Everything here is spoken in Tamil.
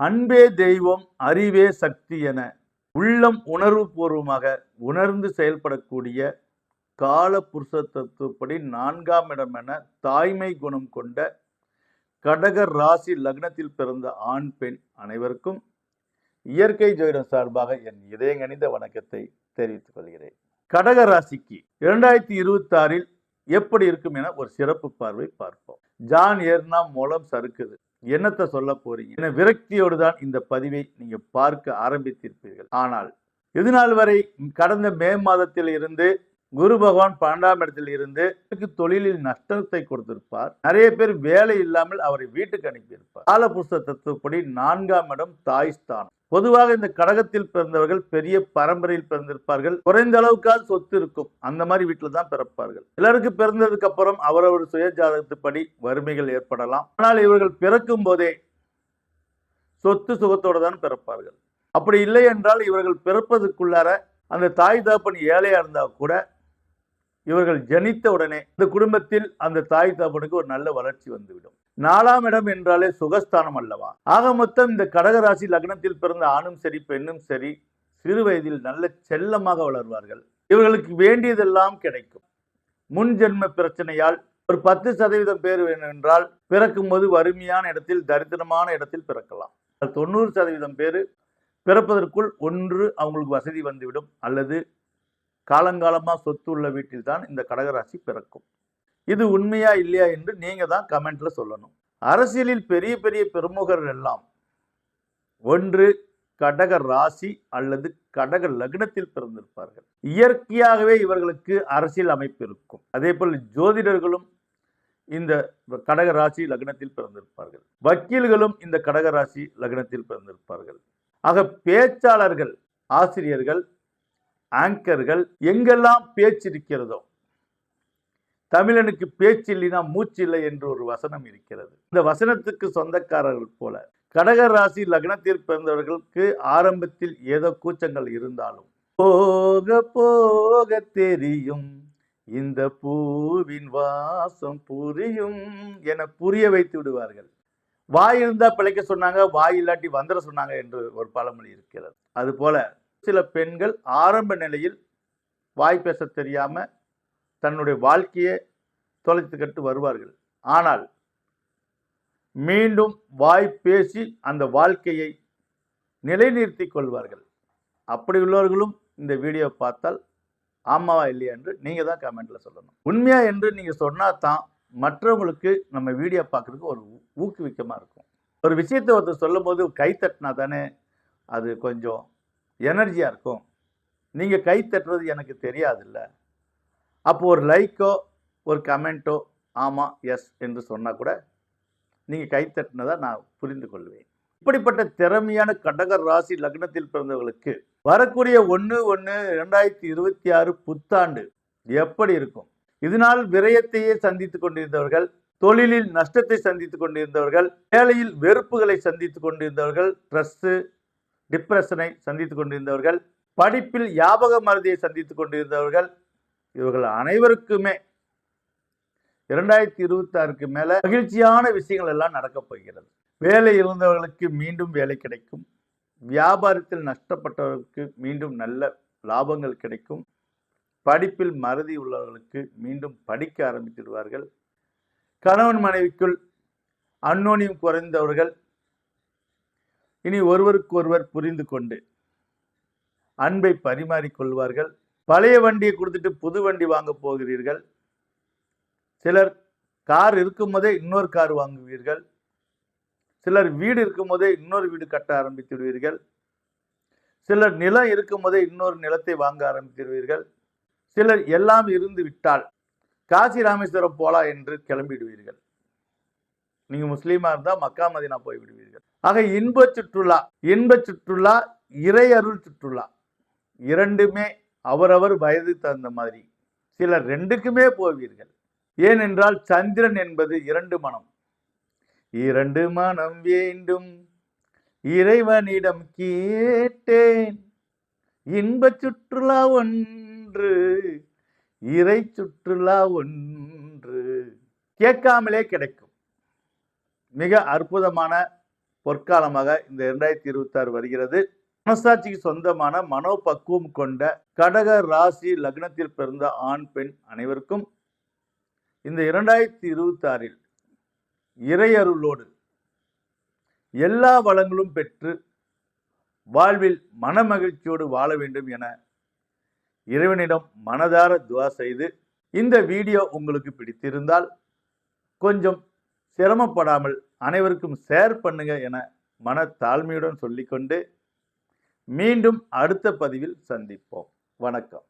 அன்பே தெய்வம் அறிவே சக்தி என உள்ளம் உணர்வுபூர்வமாக உணர்ந்து செயல்படக்கூடிய கால புருஷ தத்துவப்படி நான்காம் இடம் என தாய்மை குணம் கொண்ட கடக ராசி லக்னத்தில் பிறந்த ஆண் பெண் அனைவருக்கும் இயற்கை ஜோதிடம் சார்பாக என் இதயங்கணிந்த வணக்கத்தை தெரிவித்துக் கொள்கிறேன். கடக ராசிக்கு இரண்டாயிரத்தி இருபத்தி ஆறில் எப்படி இருக்கும் என ஒரு சிறப்பு பார்வை பார்ப்போம். ஜான் ஏர்னா மூலம் சறுக்குது. என்னத்தை சொல்ல போறீங்க? என விரக்தியோடு தான் இந்த பதிவை நீங்க பார்க்க ஆரம்பித்திருப்பீர்கள். ஆனால் இதுநாள் வரை கடந்த மே மாதத்தில் இருந்து குரு பகவான் பன்னெண்டாம் இடத்தில் இருந்து தொழிலில் நஷ்டத்தை கொடுத்திருப்பார். நிறைய பேர் வேலை இல்லாமல் அவரை வீட்டுக்கு அனுப்பியிருப்பார். காலபுருஷ தத்துவப்படி நான்காம் இடம் தாய் ஸ்தானம். பொதுவாக இந்த கடகத்தில் பிறந்தவர்கள் பெரிய பரம்பரையில் பிறந்திருப்பார்கள். குறைந்த அளவுக்காவது சொத்து இருக்கும். அந்த மாதிரி வீட்டில் தான் பிறப்பார்கள். சிலருக்கு பிறந்ததுக்கு அப்புறம் அவரவர் சுய ஜாதகத்துப்படி வறுமைகள் ஏற்படலாம். ஆனால் இவர்கள் பிறக்கும் போதே சொத்து சுகத்தோடு தான் பிறப்பார்கள். அப்படி இல்லை என்றால் இவர்கள் பிறப்பதற்குள்ளார அந்த தாய் தகப்பன் ஏழையாக இருந்தால் கூட இவர்கள் ஜனித்த உடனே இந்த குடும்பத்தில் அந்த தாய் தகப்பனுக்கு ஒரு நல்ல வளர்ச்சி வந்துவிடும். நாலாம் இடம் என்றாலே சுகஸ்தானம் அல்லவா? ஆக மொத்தம் இந்த கடகராசி லக்னத்தில் பிறந்த ஆணும் சரி பெண்ணும் சரி சிறு வயதில் நல்ல செல்லமாக வளர்வார்கள். இவர்களுக்கு வேண்டியதெல்லாம் கிடைக்கும். முன் ஜென்ம பிரச்சனையால் ஒரு பத்து சதவீதம் பேர் வேணும் என்றால் பிறக்கும் போது வறுமையான இடத்தில் தரித்திரமான இடத்தில் பிறக்கலாம். தொண்ணூறு சதவீதம் பேர் பிறப்பதற்குள் ஒன்று அவங்களுக்கு வசதி வந்துவிடும். அல்லது காலங்காலமாக சொத்து உள்ள வீட்டில் தான் இந்த கடகராசி பிறக்கும். இது உண்மையா இல்லையா என்று நீங்கள் தான் கமெண்ட்ல சொல்லணும். அரசியலில் பெரிய பெரிய பிரமுகர்கள் எல்லாம் ஒன்று கடக ராசி அல்லது கடக லக்னத்தில் பிறந்திருப்பார்கள். இயற்கையாகவே இவர்களுக்கு அரசியல் அமைப்பு இருக்கும். அதே போல் ஜோதிடர்களும் இந்த கடக ராசி லக்னத்தில் பிறந்திருப்பார்கள். வக்கீல்களும் இந்த கடக ராசி லக்னத்தில் பிறந்திருப்பார்கள். ஆக பேச்சாளர்கள் ஆசிரியர்கள் ஆங்கர்கள் எங்கெல்லாம் பேச்சு இருக்கிறதோ தமிழனுக்கு பேச்சு இல்லைனா மூச்சு இல்லை என்று ஒரு வசனம் இருக்கிறது. இந்த வசனத்துக்கு சொந்தக்காரர்கள் போல கடக ராசி லக்னத்தில் பிறந்தவர்களுக்கு ஆரம்பத்தில் ஏதோ கூச்சங்கள் இருந்தாலும் போக போக தெரியும். இந்த பூவின் வாசம் புரியும் என புரிய வைத்து விடுவார்கள். வாய் இருந்தால் பிழைக்க சொன்னாங்க வாய் இல்லாட்டி வந்துட சொன்னாங்க என்று ஒரு பழமொழி இருக்கிறது. அது போல சில பெண்கள் ஆரம்ப நிலையில் வாய் பேச தெரியாம தன்னுடைய வாழ்க்கையை தொலைத்துக்கிட்டு வருவார்கள். ஆனால் மீண்டும் வாய் பேசி அந்த வாழ்க்கையை நிலைநிறுத்தி கொள்வார்கள். அப்படி உள்ளவர்களும் இந்த வீடியோ பார்த்தால் ஆமாவா இல்லையா என்று நீங்கள் தான் கமெண்ட்டில் சொல்லணும். உண்மையா என்று நீங்கள் சொன்னால் தான் மற்றவங்களுக்கு நம்ம வீடியோ பார்க்குறதுக்கு ஒரு ஊக்குவிக்கமாக இருக்கும். ஒரு விஷயத்தை ஒருத்தர் சொல்லும்போது கை தட்டினா தானே அது கொஞ்சம் எனர்ஜியாக இருக்கும். நீங்கள் கை தட்டுறது எனக்கு தெரியாதுல்ல. அப்போ ஒரு லைக்கோ ஒரு கமெண்ட்டோ ஆமாம் எஸ் என்று சொன்னால் கூட நீங்கள் கை தட்டினதை நான் புரிந்து கொள்வேன். இப்படிப்பட்ட திறமையான கடகர் ராசி லக்னத்தில் பிறந்தவர்களுக்கு வரக்கூடிய ஒன்று ஒன்று ரெண்டாயிரத்தி இருபத்தி ஆறு புத்தாண்டு எப்படி இருக்கும்? இதனால் விரயத்தையே சந்தித்துக் கொண்டிருந்தவர்கள் தொழிலில் நஷ்டத்தை சந்தித்து கொண்டிருந்தவர்கள் வேலையில் வெறுப்புகளை சந்தித்து கொண்டிருந்தவர்கள் ஸ்ட்ரெஸ்ஸு டிப்ரெஷனை சந்தித்துக் கொண்டிருந்தவர்கள் படிப்பில் ஞாபக மருதியை சந்தித்து கொண்டிருந்தவர்கள் இவர்கள் அனைவருக்குமே இரண்டாயிரத்தி இருபத்தி ஆறுக்கு மேல மகிழ்ச்சியான விஷயங்கள் எல்லாம் நடக்கப் போகிறது. வேலை இருந்தவர்களுக்கு மீண்டும் வேலை கிடைக்கும். வியாபாரத்தில் நஷ்டப்பட்டவர்களுக்கு மீண்டும் நல்ல லாபங்கள் கிடைக்கும். படிப்பில் மறதி உள்ளவர்களுக்கு மீண்டும் படிக்க ஆரம்பித்திடுவார்கள் கணவன் மனைவிக்குள் அன்னோனியம் குறைந்தவர்கள் இனி ஒருவருக்கொருவர் புரிந்து கொண்டு அன்பை பரிமாறிக்கொள்வார்கள். பழைய வண்டியை கொடுத்துட்டு புது வண்டி வாங்க போகிறீர்கள். சிலர் கார் இருக்கும் போதே இன்னொரு கார் வாங்குவீர்கள். சிலர் வீடு இருக்கும் போதே இன்னொரு வீடு கட்ட ஆரம்பித்து விடுவீர்கள் சிலர் நிலம் இருக்கும் போதே இன்னொரு நிலத்தை வாங்க ஆரம்பித்திடுவீர்கள் சிலர் எல்லாம் இருந்து விட்டால் காசி ராமேஸ்வரம் போலா என்று கிளம்பிடுவீர்கள். நீங்கள் முஸ்லீமாக இருந்தால் மக்கா மதினா போய் விடுவீர்கள் ஆக இன்ப சுற்றுலா இன்ப சுற்றுலா இறை அருள் சுற்றுலா. இரண்டுமே அவரவர் வயது தகுந்த மாதிரி. சிலர் ரெண்டுக்குமே போவீர்கள். ஏனென்றால் சந்திரன் என்பது இரண்டு மனம். இரண்டு மனம் வேண்டும். இறைவனிடம் கேட்டேன். இன்ப சுற்றுலா ஒன்று இறை சுற்றுலா ஒன்று. கேட்காமலே கிடைக்கும். மிக அற்புதமான பொற்காலமாக இந்த இரண்டாயிரத்தி இருபத்தாறு வருகிறது. மனசாட்சிக்கு சொந்தமான மனோபக்குவம் கொண்ட கடக ராசி லக்னத்தில் பிறந்த ஆண் பெண் அனைவருக்கும் இந்த இரண்டாயிரத்தி இருபத்தாறில் இறையருளோடு எல்லா வளங்களும் பெற்று வாழ்வில் மனமகிழ்ச்சியோடு வாழ வேண்டும் என இறைவனிடம் மனதார துவா செய்து இந்த வீடியோ உங்களுக்கு பிடித்திருந்தால் கொஞ்சம் சிரமப்படாமல் அனைவருக்கும் ஷேர் பண்ணுங்க என மன தாழ்மையுடன் சொல்லிக்கொண்டு மீண்டும் அடுத்த பதிவில் சந்திப்போம். வணக்கம்.